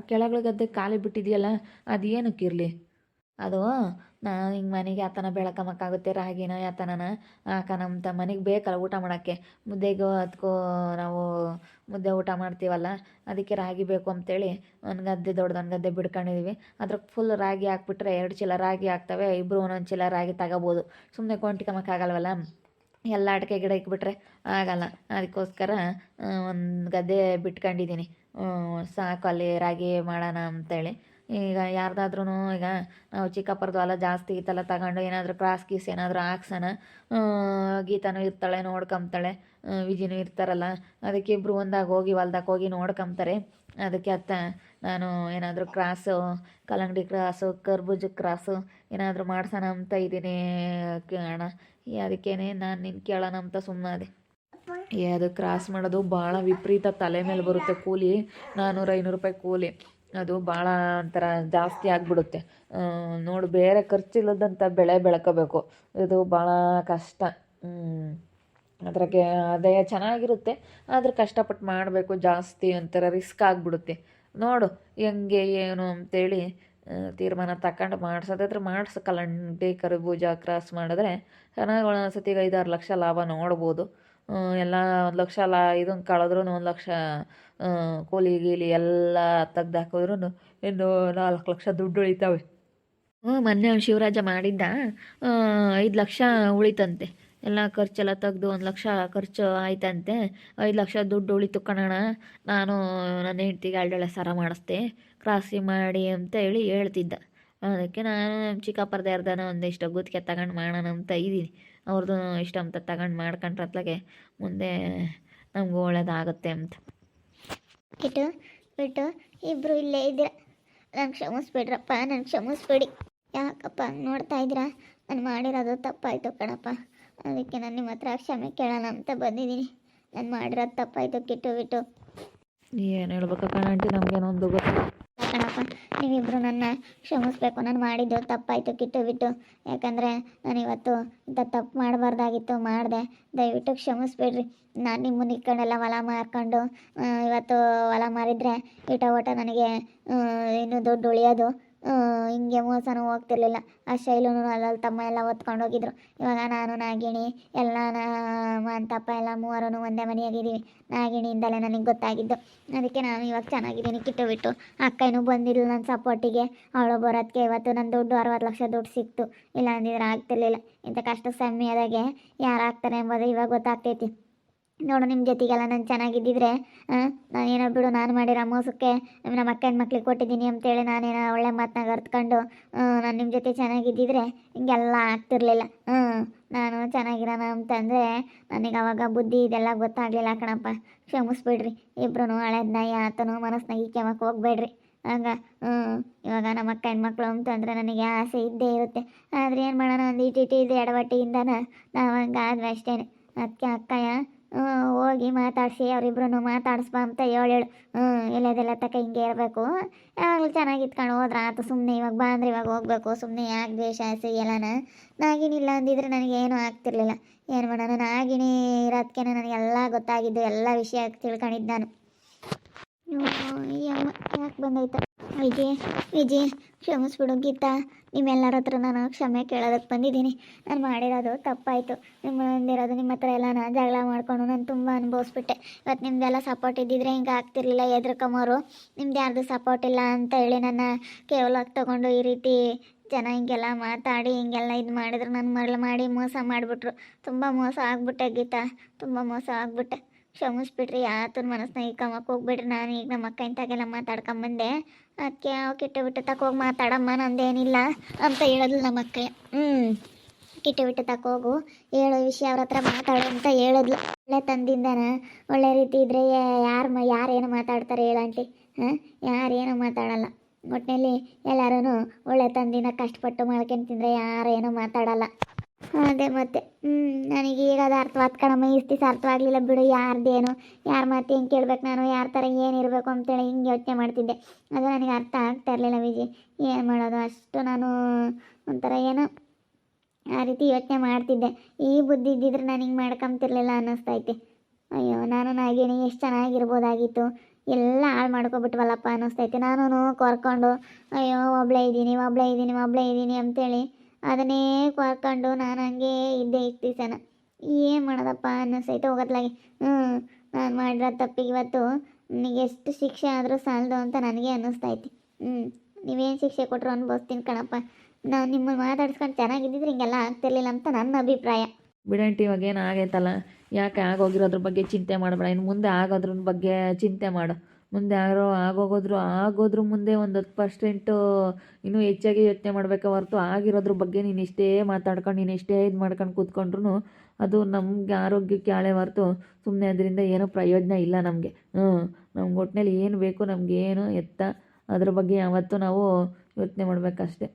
ಆ ಕೆಳಗಳ ಗದ್ದೆ ಖಾಲಿ ಬಿಟ್ಟಿದೆಯಲ್ಲ ಅದು ಏನಕ್ಕಿರಲಿ ಅದು, ನಾ ಹಿಂಗೆ ಮನೆಗೆ ಯಾತನ ಬೆಳಕಮಕ್ಕಾಗುತ್ತೆ, ರಾಗಿನ ಯಾತನನ ಆಕ ನಮ್ಮ ತ, ಮನೆಗೆ ಬೇಕಲ್ಲ ಊಟ ಮಾಡೋಕ್ಕೆ. ಮುದ್ದೆಗೆ ಅದಕ್ಕೂ ನಾವು ಮುದ್ದೆ ಊಟ ಮಾಡ್ತೀವಲ್ಲ, ಅದಕ್ಕೆ ರಾಗಿ ಬೇಕು ಅಂತೇಳಿ ಒಂದು ಗದ್ದೆ ದೊಡ್ಡದೊಂದು ಗದ್ದೆ ಬಿಡ್ಕೊಂಡಿದೀವಿ. ಅದ್ರಾಗ ಫುಲ್ ರಾಗಿ ಹಾಕ್ಬಿಟ್ರೆ ಎರಡು ಚೀಲ ರಾಗಿ ಹಾಕ್ತವೆ ಇಬ್ಬರು ಒಂದೊಂದು ಚೀಲ ರಾಗಿ ತಗೋಬೋದು. ಸುಮ್ಮನೆ ಕೊಂಟ್ಕೊಂಬಕ್ಕಾಗಲ್ವಲ್ಲ ಎಲ್ಲ ಅಡಿಕೆ ಗಿಡ ಇಕ್ಬಿಟ್ರೆ ಆಗಲ್ಲ. ಅದಕ್ಕೋಸ್ಕರ ಒಂದು ಗದ್ದೆ ಬಿಟ್ಕೊಂಡಿದ್ದೀನಿ ಸಾಕು ಅಲ್ಲಿ ರಾಗಿ ಮಾಡೋಣ ಅಂತೇಳಿ. ಈಗ ಯಾರ್ದಾದ್ರೂ ಈಗ, ನಾವು ಚಿಕ್ಕಪ್ಪರದು ಹೊಲ ಜಾಸ್ತಿ ಇತ್ತಲ್ಲ, ತಗೊಂಡು ಏನಾದರೂ ಕ್ರಾಸ್ ಗೀಸ್ ಏನಾದರೂ ಹಾಕ್ಸೋಣ. ಗೀತನೂ ಇರ್ತಾಳೆ ನೋಡ್ಕೊಂತಾಳೆ ವಿಜಿನೂ ಇರ್ತಾರಲ್ಲ, ಅದಕ್ಕೆ ಇಬ್ಬರು ಒಂದಾಗ ಹೋಗಿ ಹೊಲ್ದಾಗ ಹೋಗಿ ನೋಡ್ಕೊಂತಾರೆ ಅದಕ್ಕೆ ಅತ್ತ ನಾನು ಏನಾದರೂ ಕ್ರಾಸು, ಕಲ್ಲಂಗಡಿ ಕ್ರಾಸು, ಕರ್ಬೂಜ ಕ್ರಾಸು ಏನಾದರೂ ಮಾಡ್ಸೋಣ ಅಂತ ಇದ್ದೀನಿ ಅಣ್ಣ. ಅದಕ್ಕೇನೆ ನಾನು ನಿನ್ನ ಕೇಳೋಣ ಅಂತ ಸುಮ್ಮನಾದೆ ಏ, ಅದು ಕ್ರಾಸ್ ಮಾಡೋದು ಭಾಳ ವಿಪರೀತ ತಲೆ ಮೇಲೆ ಬರುತ್ತೆ ಕೂಲಿ ನಾನ್ನೂರು ಐನೂರು ರೂಪಾಯಿ ಕೂಲಿ. ಅದು ಭಾಳ ಒಂಥರ ಜಾಸ್ತಿ ಆಗಿಬಿಡುತ್ತೆ. ನೋಡು, ಬೇರೆ ಖರ್ಚಿಲ್ಲದಂಥ ಬೆಳೆ ಬೆಳ್ಕೋಬೇಕು. ಇದು ಭಾಳ ಕಷ್ಟ. ಅದ್ರಾಗೆ ಅದೇ ಚೆನ್ನಾಗಿರುತ್ತೆ. ಆದರೆ ಕಷ್ಟಪಟ್ಟು ಮಾಡಬೇಕು, ಜಾಸ್ತಿ ಒಂಥರ ರಿಸ್ಕ್ ಆಗಿಬಿಡುತ್ತೆ. ನೋಡು, ಹೆಂಗೆ ಏನು ಅಂತೇಳಿ ತೀರ್ಮಾನ ತಗೊಂಡು ಮಾಡ್ಸೋದಾದ್ರೆ ಮಾಡ್ಸು ಕಲ್ಲಂಗಡಿ ಕರ್ಬೂಜ ಕ್ರಾಸ್ ಮಾಡಿದ್ರೆ ಚೆನ್ನಾಗಿ ಒಂದೊಂದು ಐದಾರು ಲಕ್ಷ ಲಾಭ ನೋಡ್ಬೋದು. ಎಲ್ಲ ಒಂದು ಲಕ್ಷ ಲಾ ಇದನ್ನು ಕಳೆದ್ರೂ ಒಂದು ಲಕ್ಷ ಕೂಲಿ ಗೀಲಿ ಎಲ್ಲ ತೆಗ್ದು ಹಾಕಿದ್ರೂ ಇನ್ನು ನಾಲ್ಕು ಲಕ್ಷ ದುಡ್ಡು ಉಳಿತಾವೆ. ಹ್ಞೂ ಮೊನ್ನೆ ಶಿವರಾಜ ಮಾಡಿದ್ದ. ಐದು ಲಕ್ಷ ಉಳಿತಂತೆ. ಎಲ್ಲ ಖರ್ಚೆಲ್ಲ ತೆಗೆದು ಒಂದು ಲಕ್ಷ ಖರ್ಚು ಆಯ್ತಂತೆ. ಐದು ಲಕ್ಷ ದುಡ್ಡು ಉಳಿತು ಕಣಣ ನಾನು ನನ್ನ ಹೆಂಡ್ತಿಗೆ ಎರಡೆಳೆ ಸರ ಮಾಡಿಸ್ದೆ. ಕ್ರಾಸಿ ಮಾಡಿ ಅಂತ ಹೇಳಿ ಹೇಳ್ತಿದ್ದ. ಅದಕ್ಕೆ ನಾನು ನಮ್ಮ ಚಿಕ್ಕಪ್ಪರ್ದು ಯಾರ್ದಾನ ಒಂದಿಷ್ಟು ಗುತ್ತಿಗೆ ತಗೊಂಡು ಮಾಡೋಣ ಅಂತ ಇದ್ದೀನಿ. ಅವ್ರದ್ದು ಇಷ್ಟ ಅಂತ ತಗೊಂಡು ಮಾಡ್ಕೊಂಡ್ರೆ ಅತ್ಲಾಗೆ ಮುಂದೆ ನಮಗೂ ಒಳ್ಳೇದಾಗುತ್ತೆ ಅಂತ. ಬಿಟ್ಟು ಬಿಟ್ಟು ಇಬ್ಬರು ಇಲ್ಲೇ ಇದ್ದೀರ ನಂಗೆ ಕ್ಷಮಿಸ್ಬಿಡ್ರಪ್ಪ ನಾನು ಕ್ಷಮಿಸ್ಬಿಡಿ. ಯಾಕಪ್ಪ ನೋಡ್ತಾ ಇದ್ದೀರಾ? ನಾನು ಮಾಡಿರೋದು ತಪ್ಪಾಯಿತು ಕಣಪ್ಪ. ಅದಕ್ಕೆ ನಾನು ನಿಮ್ಮ ಹತ್ರ ಕ್ಷಮೆ ಕೇಳೋಣ ಅಂತ ಬಂದಿದ್ದೀನಿ. ನಾನು ಮಾಡಿರೋದು ತಪ್ಪಾಯಿತು ಕಿಟ್ಟು ಬಿಟ್ಟು. ಏನು ಹೇಳ್ಬೇಕು ಆಂಟಿ ನಮಗೇನೊಂದು ಗೊತ್ತಿಲ್ಲ ಕಣಪ್ಪ ನೀವಿಬ್ಬರು ನನ್ನ ಕ್ಷಮಿಸ್ಬೇಕು. ನಾನು ಮಾಡಿದ್ದು ತಪ್ಪಾಯಿತು ಕಿಟ್ಟು ಬಿಟ್ಟು. ಯಾಕಂದರೆ ನಾನು ಇವತ್ತು ಇಂಥ ತಪ್ಪು ಮಾಡಬಾರ್ದಾಗಿತ್ತು ಮಾಡಿದೆ. ದಯವಿಟ್ಟು ಕ್ಷಮಿಸ್ಬೇಡ್ರಿ. ನಾನು ನಿಮ್ಮ ನಿಕ್ಕೊಂಡೆಲ್ಲ ಹೊಲ ಮಾರ್ಕೊಂಡು ಇವತ್ತು ಹೊಲ ಮಾರಿದರೆ ಈಟ ಓಟ ನನಗೆ ಇನ್ನೂ ದುಡ್ಡು ಉಳಿಯೋದು. ಹಿಂಗೆ ಮೋಸನೂ ಹೋಗ್ತಿರ್ಲಿಲ್ಲ. ಆ ಶೈಲುನು ಅಲ್ಲಲ್ಲಿ ತಮ್ಮ ಎಲ್ಲ ಹೊತ್ಕೊಂಡು ಹೋಗಿದ್ರು. ಇವಾಗ ನಾನು, ನಾಗಿಣಿ, ಎಲ್ಲ ಅಂತಪ್ಪ ಎಲ್ಲ ಮೂವರು ಒಂದೇ ಮನೆಯಾಗಿದ್ದೀವಿ. ನಾಗಿಣಿಯಿಂದಲೇ ನನಗೆ ಗೊತ್ತಾಗಿದ್ದು. ಅದಕ್ಕೆ ನಾನು ಇವಾಗ ಚೆನ್ನಾಗಿದ್ದೀನಿ. ಕಿಟ್ಟು ಬಿಟ್ಟು ಅಕ್ಕನೂ ಬಂದಿಲ್ಲ ನನ್ನ ಸಪೋರ್ಟಿಗೆ. ಅವಳು ಬರೋದಕ್ಕೆ ಇವತ್ತು ನನ್ನ ದುಡ್ಡು ಅರವತ್ತು ಲಕ್ಷ ದುಡ್ಡು ಸಿಕ್ತು. ಇಲ್ಲ ಅಂದಿದ್ರೆ ಆಗ್ತಿರ್ಲಿಲ್ಲ. ಇಂಥ ಕಷ್ಟ ಸಮಯದಾಗೆ ಯಾರು ಆಗ್ತಾರೆ ಎಂಬುದು ಇವಾಗ ಗೊತ್ತಾಗ್ತೈತಿ. ನೋಡು ನಿಮ್ಮ ಜೊತೆಗೆಲ್ಲ ನಾನು ಚೆನ್ನಾಗಿದ್ದಿದ್ರೆ ನಾನೇನೋ ಬಿಡು, ನಾನು ಮಾಡಿರೋ ಮೋಸಕ್ಕೆ ನಮ್ಮ ಅಕ್ಕನ ಮಕ್ಳಿಗೆ ಕೊಟ್ಟಿದ್ದೀನಿ ಅಂತೇಳಿ ನಾನೇನೋ ಒಳ್ಳೆ ಮಾತನಾಗ ಅರ್ತ್ಕೊಂಡು ನಾನು ನಿಮ್ಮ ಜೊತೆ ಚೆನ್ನಾಗಿದ್ದಿದ್ರೆ ಹಿಂಗೆಲ್ಲ ಆಗ್ತಿರ್ಲಿಲ್ಲ. ಹ್ಞೂ ನಾನು ಚೆನ್ನಾಗಿರೋಣ ಅಂತಂದರೆ ನನಗೆ ಅವಾಗ ಬುದ್ಧಿ ಇದೆಲ್ಲ ಗೊತ್ತಾಗಲಿಲ್ಲ ಕಣಪ್ಪ. ಕ್ಷಮಿಸ್ಬಿಡ್ರಿ ಇಬ್ರು ಹಳೇದನ್ನ ಆತನು ಮನಸ್ಸಿನಾಗ ಕೆಮಕ್ಕೆ ಹೋಗ್ಬೇಡ್ರಿ. ಹಂಗ ಹ್ಞೂ ಇವಾಗ ನಮ್ಮ ಅಕ್ಕ ಹೆಣ್ಮಕ್ಳು ಅಂತಂದರೆ ನನಗೆ ಆಸೆ ಇದ್ದೇ ಇರುತ್ತೆ. ಆದರೆ ಏನು ಮಾಡೋಣ, ಒಂದು ಇಟ್ಟಿಟ್ಟು ಇದು ಎಡವಟ್ಟಿಯಿಂದನ ನಾವು ಹಂಗೆ ಆದ್ವಿ ಅಷ್ಟೇ ಅದಕ್ಕೆ ಅಕ್ಕಯ್ಯ ಹೋಗಿ ಮಾತಾಡಿಸಿ ಅವರಿಬ್ರು ಮಾತಾಡಿಸ್ಬಾ ಅಂತ ಹೇಳು ಹ್ಞೂ, ಎಲ್ಲದೆಲ್ಲ ತಕ ಹಿಂಗೆ ಇರಬೇಕು. ಯಾವಾಗಲೂ ಚೆನ್ನಾಗಿ ಇತ್ಕೊಂಡು ಹೋದ್ರೆ ಆತು ಸುಮ್ಮನೆ ಇವಾಗ ಬಾ ಅಂದ್ರೆ ಇವಾಗ ಹೋಗ್ಬೇಕು. ಸುಮ್ಮನೆ ಯಾಕೆ ದ್ವೇಷ, ಆಸೆ ಎಲ್ಲನ? ನಾಗಿನಿಲ್ಲ ಅಂದಿದ್ರೆ ನನಗೆ ಏನು ಆಗ್ತಿರ್ಲಿಲ್ಲ. ಏನು ಮಾಡೋಣ ನಾಗಿನಿ ಇರೋದಕ್ಕೆ ನನಗೆಲ್ಲ ಗೊತ್ತಾಗಿದ್ದು, ಎಲ್ಲ ವಿಷಯ ತಿಳ್ಕೊಂಡಿದ್ದು ನಾನು. ಯಾಕೆ ಬಂದೈತ? ವಿಜಯ್ ವಿಜಯ್ ಕ್ಷಮಿಸ್ಬಿಡು ಗೀತಾ. ನಿಮ್ಮೆಲ್ಲರ ಹತ್ರ ನಾನು ಕ್ಷಮೆ ಕೇಳೋದಕ್ಕೆ ಬಂದಿದ್ದೀನಿ. ನಾನು ಮಾಡಿರೋದು ತಪ್ಪಾಯಿತು. ನಿಮ್ಮ ನಿಮ್ಮ ಹತ್ರ ಎಲ್ಲ ನಾನು ಜಗಳ ಮಾಡಿಕೊಂಡು ನಾನು ತುಂಬ ಅನುಭವಿಸ್ಬಿಟ್ಟೆ. ಇವತ್ತು ನಿಮ್ಮದೆಲ್ಲ ಸಪೋರ್ಟ್ ಇದ್ದಿದ್ರೆ ಹಿಂಗೆ ಆಗ್ತಿರ್ಲಿಲ್ಲ ಎದ್ರಕಮ್ಮೋರು ನಿಮ್ದು ಯಾರ್ದು ಸಪೋರ್ಟ್ ಇಲ್ಲ ಅಂತ ಹೇಳಿ ನನ್ನ ಕೇವಲ ತೊಗೊಂಡು ಈ ರೀತಿ ಜನ ಹಿಂಗೆಲ್ಲ ಮಾತಾಡಿ, ಹಿಂಗೆಲ್ಲ ಇದು ಮಾಡಿದ್ರು. ನಾನು ಮರಳು ಮಾಡಿ ಮೋಸ ಮಾಡಿಬಿಟ್ರು. ತುಂಬ ಮೋಸ ಆಗ್ಬಿಟ್ಟೆ ಗೀತಾ. ತುಂಬ ಮೋಸ ಆಗ್ಬಿಟ್ಟೆ. ಕ್ಷಮಿಸ್ಬಿಟ್ರಿ ಆತನ ಮನಸ್ಸನ್ನ ಇಕ್ಕಮ್ಮಕ್ಕೆ ಹೋಗ್ಬಿಡ್ರಿ. ನಾನು ಈಗ ನಮ್ಮ ಅಕ್ಕ ಇಂತಾಗೆಲ್ಲ ಮಾತಾಡ್ಕೊಂಬಂದೆ. ಅದಕ್ಕೆ ಅವು ಕೆಟ್ಟ ಬಿಟ್ಟು ತಕ ಹೋಗಿ ಮಾತಾಡಮ್ಮ, ನಂದೇನಿಲ್ಲ ಅಂತ ಹೇಳಿದ್ಲು ನಮ್ಮ ಅಕ್ಕ ಹ್ಞೂ ಕಿಟ್ಟು ಬಿಟ್ಟು ತಕ ಹೋಗು. ಹೇಳೋ ವಿಷಯ ಅವ್ರ ಹತ್ರ ಮಾತಾಡು ಅಂತ ಹೇಳಿದ್ಲು. ಒಳ್ಳೆ ತಂದಿಂದನ ಒಳ್ಳೆ ರೀತಿ ಇದ್ರೆ ಯಾರು ಮ, ಯಾರೇನು ಮಾತಾಡ್ತಾರೆ ಹೇಳಂಟಿ ಹಾಂ, ಯಾರೇನು ಮಾತಾಡಲ್ಲ. ಒಟ್ಟಿನಲ್ಲಿ ಎಲ್ಲರೂ ಒಳ್ಳೆ ತಂದಿನ ಕಷ್ಟಪಟ್ಟು ಮಾಡ್ಕೊಂಡು ತಿಂದರೆ ಯಾರೇನು ಮಾತಾಡಲ್ಲ. ಅದೇ ಮತ್ತೆ. ಹ್ಞೂ ನನಗೆ ಈಗ ಅದು ಅರ್ಥವಾದ ಕಣಮ್ಮ. ಇಷ್ಟು ದಿವಸ ಅರ್ಥವಾಗಲಿಲ್ಲ ಬಿಡು, ಯಾರ್ದೇನು, ಯಾರ ಮಾತು ಹೆಂಗೆ ಕೇಳ್ಬೇಕು ನಾನು, ಯಾರ ಥರ ಏನಿರಬೇಕು ಅಂತೇಳಿ ಹಿಂಗೆ ಯೋಚನೆ ಮಾಡ್ತಿದ್ದೆ. ಅದು ನನಗೆ ಅರ್ಥ ಆಗ್ತಾ ಇರಲಿಲ್ಲ ವಿಜಿ. ಏನು ಮಾಡೋದು? ಅಷ್ಟು ನಾನು ಒಂಥರ ಏನೋ ಆ ರೀತಿ ಯೋಚನೆ ಮಾಡ್ತಿದ್ದೆ. ಈ ಬುದ್ಧಿ ಇದ್ದಿದ್ರೆ ನಾನು ಹಿಂಗೆ ಮಾಡ್ಕೊಂತಿರ್ಲಿಲ್ಲ ಅನ್ನಿಸ್ತೈತೆ. ಅಯ್ಯೋ, ನಾನು ನಾಗೇನಿ ಎಷ್ಟು ಚೆನ್ನಾಗಿರ್ಬೋದಾಗಿತ್ತು. ಎಲ್ಲ ಹಾಳು ಮಾಡ್ಕೊಬಿಟ್ವಲ್ಲಪ್ಪ ಅನ್ನಿಸ್ತೈತೆ. ನಾನು ಕೊರ್ಕೊಂಡು, ಅಯ್ಯೋ, ಒಬ್ಳೆ ಇದ್ದೀನಿ ಒಬ್ಳೆ ಇದ್ದೀನಿ ಒಬ್ಳೆ ಇದ್ದೀನಿ ಅಂತೇಳಿ ಅದನ್ನೇ ಕೊರ್ಕೊಂಡು ನಾನು ಹಂಗೆ ಇದ್ದೆ ಇಷ್ಟು ದಿವಸನ ಏನು ಮಾಡೋದಪ್ಪ ಅನ್ನಿಸ್ತೈತೆ ಹೋಗತ್ಲಾಗೆ ಹ್ಞೂ ನಾನು ಮಾಡಿರೋ ತಪ್ಪಿಗೆ ಇವತ್ತು ನನಗೆ ಎಷ್ಟು ಶಿಕ್ಷೆ ಆದರೂ ಸಾಲದು ಅಂತ ನನಗೆ ಅನ್ನಿಸ್ತೈತಿ ಹ್ಞೂ ನೀವೇನು ಶಿಕ್ಷೆ ಕೊಟ್ಟರು ಅನುಭವಿಸ್ತೀನಿ ಕಣಪ್ಪ. ನಾನು ನಿಮ್ಮನ್ನು ಮಾತಾಡ್ಸ್ಕೊಂಡು ಚೆನ್ನಾಗಿದ್ದಿದ್ರೆ ಹಿಂಗೆಲ್ಲ ಆಗ್ತಿರ್ಲಿಲ್ಲ ಅಂತ ನನ್ನ ಅಭಿಪ್ರಾಯ. ಬಿಡಂಟಿ ಇವಾಗ ಏನು ಆಗೈತಲ್ಲ? ಯಾಕೆ ಆಗೋಗಿರೋದ್ರ ಬಗ್ಗೆ ಚಿಂತೆ ಮಾಡಬೇಡ. ಇನ್ನು ಮುಂದೆ ಆಗೋದ್ರ ಬಗ್ಗೆ ಚಿಂತೆ ಮಾಡು. ಮುಂದೆ ಯಾರೋ ಆಗೋಗೋದ್ರು ಆಗೋದ್ರ ಮುಂದೆ ಒಂದು ಹತ್ತು ಪರ್ಸೆಂಟು ಇನ್ನೂ ಹೆಚ್ಚಾಗಿ ಯೋಚನೆ ಮಾಡಬೇಕೆ ಹೊರತು ಆಗಿರೋದ್ರ ಬಗ್ಗೆ ನೀನು ಇಷ್ಟೇ ಮಾತಾಡ್ಕೊಂಡು, ನೀನು ಇಷ್ಟೇ ಇದು ಮಾಡ್ಕೊಂಡು ಕೂತ್ಕೊಂಡ್ರು ಅದು ನಮಗೆ ಆರೋಗ್ಯಕ್ಕೆ ಹಾಳೆ ಹೊರತು ಸುಮ್ಮನೆ ಅದರಿಂದ ಏನೂ ಪ್ರಯೋಜನ ಇಲ್ಲ ನಮಗೆ. ಹ್ಞೂ ನಮ್ಗೆ ಒಟ್ಟಿನಲ್ಲಿ ಏನು ಬೇಕು ನಮ್ಗೆ ಏನು ಎತ್ತ ಅದ್ರ ಬಗ್ಗೆ ಯಾವತ್ತೂ ನಾವು ಯೋಚನೆ ಮಾಡಬೇಕಷ್ಟೆ.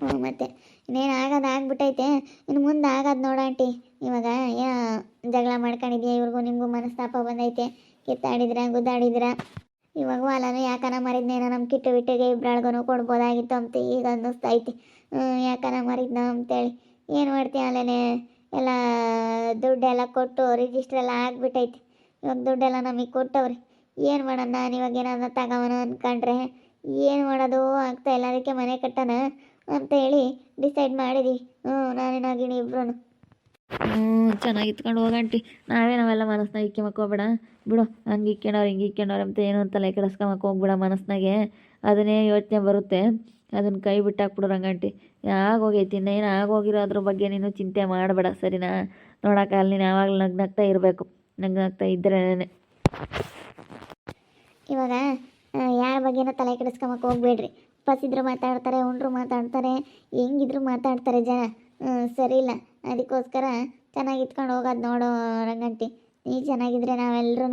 ಹ್ಞೂ ಮತ್ತೆ ಇನ್ನೇನು ಆಗೋದು ಆಗ್ಬಿಟ್ಟೈತೆ. ಇನ್ನು ಮುಂದೆ ಆಗೋದು ನೋಡಾಂಟಿ ಇವಾಗ ಯಾ ಜಗಳ ಮಾಡ್ಕೊಂಡಿದ್ಯಾ ಇವ್ರಿಗೂ? ನಿಮಗೂ ಮನಸ್ತಾಪ ಬಂದೈತೆ. ಕಿತ್ತಾಡಿದ್ರ, ಗುದ್ದಾಡಿದ್ರ. ಇವಾಗ ಹೊಲನು ಯಾಕನ ಮರಿದ್ನೇನೋ ನಮ್ಮ ಕಿಟ್ಟು ಬಿಟ್ಟಿಗೆ ಇಬ್ಬರಾಳ್ಗನು ಕೊಡ್ಬೋದಾಗಿತ್ತು ಅಂತ. ಈಗ ಅನ್ನಿಸ್ತೈತಿ. ಯಾಕನ ಮರಿದ್ನ ಅಂತೇಳಿ. ಏನು ಮಾಡ್ತೀಯ ಅಲ್ಲೇನೆ? ಎಲ್ಲ ದುಡ್ಡೆಲ್ಲ ಕೊಟ್ಟು ರಿಜಿಸ್ಟ್ರ್ ಎಲ್ಲ ಆಗ್ಬಿಟ್ಟೈತಿ. ಇವಾಗ ದುಡ್ಡೆಲ್ಲ ನಮಗೆ ಕೊಟ್ಟವ್ರಿ. ಏನು ಮಾಡೋಣ ನಾನು ಇವಾಗ ಏನಾದ್ರು ತಗೋಣ ಅಂದ್ಕೊಂಡ್ರೆ ಏನು ಮಾಡೋದು ಆಗ್ತಾ ಇಲ್ಲ. ಅದಕ್ಕೆ ಮನೆ ಕಟ್ಟೋಣ ಅಂತ ಹೇಳಿ ಡಿಸೈಡ್ ಮಾಡಿದ್ವಿ ಹ್ಞೂ ನಾನೇನಾಗಿನಿ ಇಬ್ರು ಹ್ಞೂ ಚೆನ್ನಾಗಿ ಇತ್ಕೊಂಡು ಹೋಗಂಟಿ ನಾವೇ ನಾವೆಲ್ಲ ಮನಸ್ನಾಗ ಇಕ್ಕಿ ಬಿಡು, ಹಂಗೆ ಇಕ್ಕೊಂಡವ್ರು ಹಿಂಗೆ ಇಕ್ಕೊಂಡವ್ರು ಅಂತ ಏನು ಅಂತಲ್ಲ ಕೆಡಿಸ್ಕೊಂಬಕ್ ಹೋಗ್ಬೇಡ ಮನಸ್ನಾಗೆ ಅದನ್ನೇ ಯೋಚನೆ ಬರುತ್ತೆ. ಅದನ್ನು ಕೈ ಬಿಟ್ಟಾಕ್ಬಿಡು ರಂಗಂಟಿ ಆಗೋಗೈತಿ ಇನ್ನೇನು ಆಗೋಗಿರೋ ಅದ್ರ ಬಗ್ಗೆ ನೀನು ಚಿಂತೆ ಮಾಡಬೇಡ, ಸರಿನಾ? ನೋಡೋಕ್ಕಲ್ಲ ನೀನು ಯಾವಾಗಲೂ ನಗ್ನಗ್ತಾ ಇರಬೇಕು. ನಗ್ನಗ್ತಾ ಇದ್ರೇನೆ. ಇವಾಗ ಯಾರ ಬಗ್ಗೆನೂ ತಲೆ ಕೆಡಿಸ್ಕೊಂಬಕ್ಕೆ ಹೋಗ್ಬೇಡ್ರಿ. ಪಸಿದ್ರು ಮಾತಾಡ್ತಾರೆ, ಉಂಡ್ರು ಮಾತಾಡ್ತಾರೆ, ಹೆಂಗಿದ್ರು ಮಾತಾಡ್ತಾರೆ ಜನ. ಸರಿ ಇಲ್ಲ ಅದಕ್ಕೋಸ್ಕರ ಚೆನ್ನಾಗಿ ಇಟ್ಕೊಂಡು ಹೋಗೋದು ನೋಡು ರಂಗಂಟಿ. ನೀ ಚೆನ್ನಾಗಿದ್ರೆ ನಾವೆಲ್ಲರೂ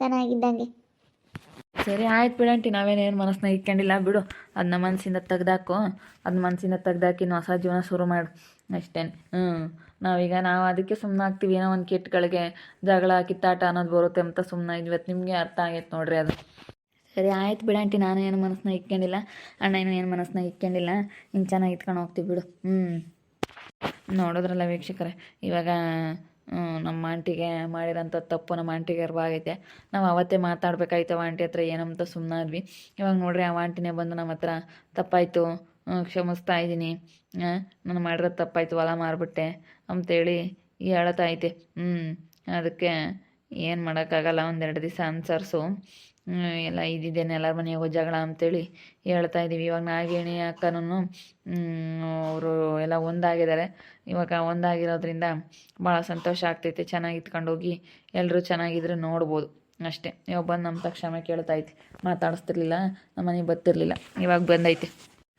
ಚೆನ್ನಾಗಿದ್ದಂಗೆ. ಸರಿ ಆಯ್ತು ಬಿಡಂಟಿ ನಾವೇನೇನು ಮನಸ್ಸನ್ನ ಇಟ್ಕೊಂಡಿಲ್ಲ. ಬಿಡು ಅದನ್ನ ಮನಸ್ಸಿಂದ ತೆಗ್ದಾಕು. ಅದನ್ನ ಮನಸ್ಸಿಂದ ತೆಗ್ದಾಕಿ ಇನ್ನು ಹೊಸ ಜೀವನ ಶುರು ಮಾಡು. ಅಷ್ಟೇ ಹ್ಞೂ ನಾವೀಗ ನಾವು ಅದಕ್ಕೆ ಸುಮ್ಮನೆ ಆಗ್ತೀವಿ. ಏನೋ ಒಂದು ಕಿಟ್ಗಳಿಗೆ ಜಗಳ, ಕಿತ್ತಾಟ ಅನ್ನೋದು ಬರುತ್ತೆ ಅಂತ ಸುಮ್ಮನೆ ಇವತ್ತು ನಿಮಗೆ ಅರ್ಥ ಆಗೈತೆ ನೋಡ್ರಿ ಅದು. ಸರಿ ಆಯ್ತು ಬಿಡಂಟಿ ನಾನು ಏನು ಮನಸ್ಸನ್ನ ಇಟ್ಕೊಂಡಿಲ್ಲ. ಅಣ್ಣ ಏನು ಏನು ಮನಸ್ಸನ್ನ ಇಟ್ಕೊಂಡಿಲ್ಲ. ಇನ್ನು ಚೆನ್ನಾಗಿ ಇಟ್ಕೊಂಡು ಹೋಗ್ತೀವಿ ಬಿಡು. ಹ್ಞೂ ನೋಡಿದ್ರಲ್ಲ ವೀಕ್ಷಕರೇ. ಇವಾಗ ನಮ್ಮ ಆಂಟಿಗೆ ಮಾಡಿರೋಂಥ ತಪ್ಪು ನಮ್ಮ ಆಂಟಿಗೆ ಅರ್ವಾಗೈತೆ ನಾವು ಅವತ್ತೇ ಮಾತಾಡ್ಬೇಕಾಯ್ತು ಅವ ಆಂಟಿ ಹತ್ರ ಏನಂತ ಸುಮ್ಮನಾದ್ವಿ ಇವಾಗ ನೋಡ್ರಿ, ಅವ ಆಂಟಿನೇ ಬಂದು ನಮ್ಮ ಹತ್ರ, ತಪ್ಪಾಯಿತು ಕ್ಷಮಿಸ್ತಾ ಇದ್ದೀನಿ ನಾನು ಮಾಡಿರೋದು ತಪ್ಪಾಯಿತು, ಹೊಲ ಮಾರಿಬಿಟ್ಟೆ ಅಂತೇಳಿ ಹೇಳ್ತಾ ಐತೆ. ಹ್ಞೂ ಅದಕ್ಕೆ ಏನು ಮಾಡೋಕ್ಕಾಗಲ್ಲ, ಒಂದೆರಡು ದಿವಸ ಅನ್ಸರ್ಸು. ಎಲ್ಲ ಇದ್ದಿದ್ದೇನೆ ಎಲ್ಲರ ಮನೆಗೆ ಜಗಳ ಅಂತೇಳಿ ಹೇಳ್ತಾ ಇದ್ದೀವಿ ಇವಾಗ ನಾಗೇಣಿ ಅಕ್ಕನೂ ಅವರು ಎಲ್ಲ ಒಂದಾಗಿದ್ದಾರೆ ಇವಾಗ ಒಂದಾಗಿರೋದ್ರಿಂದ ಭಾಳ ಸಂತೋಷ ಆಗ್ತೈತೆ. ಚೆನ್ನಾಗಿ ಇತ್ಕೊಂಡು ಹೋಗಿ ಎಲ್ಲರೂ ಚೆನ್ನಾಗಿದ್ರೆ ನೋಡ್ಬೋದು. ಅಷ್ಟೇ. ಇವಾಗ ಬಂದು ನಮ್ಮ ತಕ್ಷಣ ಕೇಳ್ತಾ ಐತಿ ಮಾತಾಡಿಸ್ತಿರ್ಲಿಲ್ಲ ನಮ್ಮ ಮನೆಗೆ ಬರ್ತಿರ್ಲಿಲ್ಲ. ಇವಾಗ ಬಂದೈತೆ.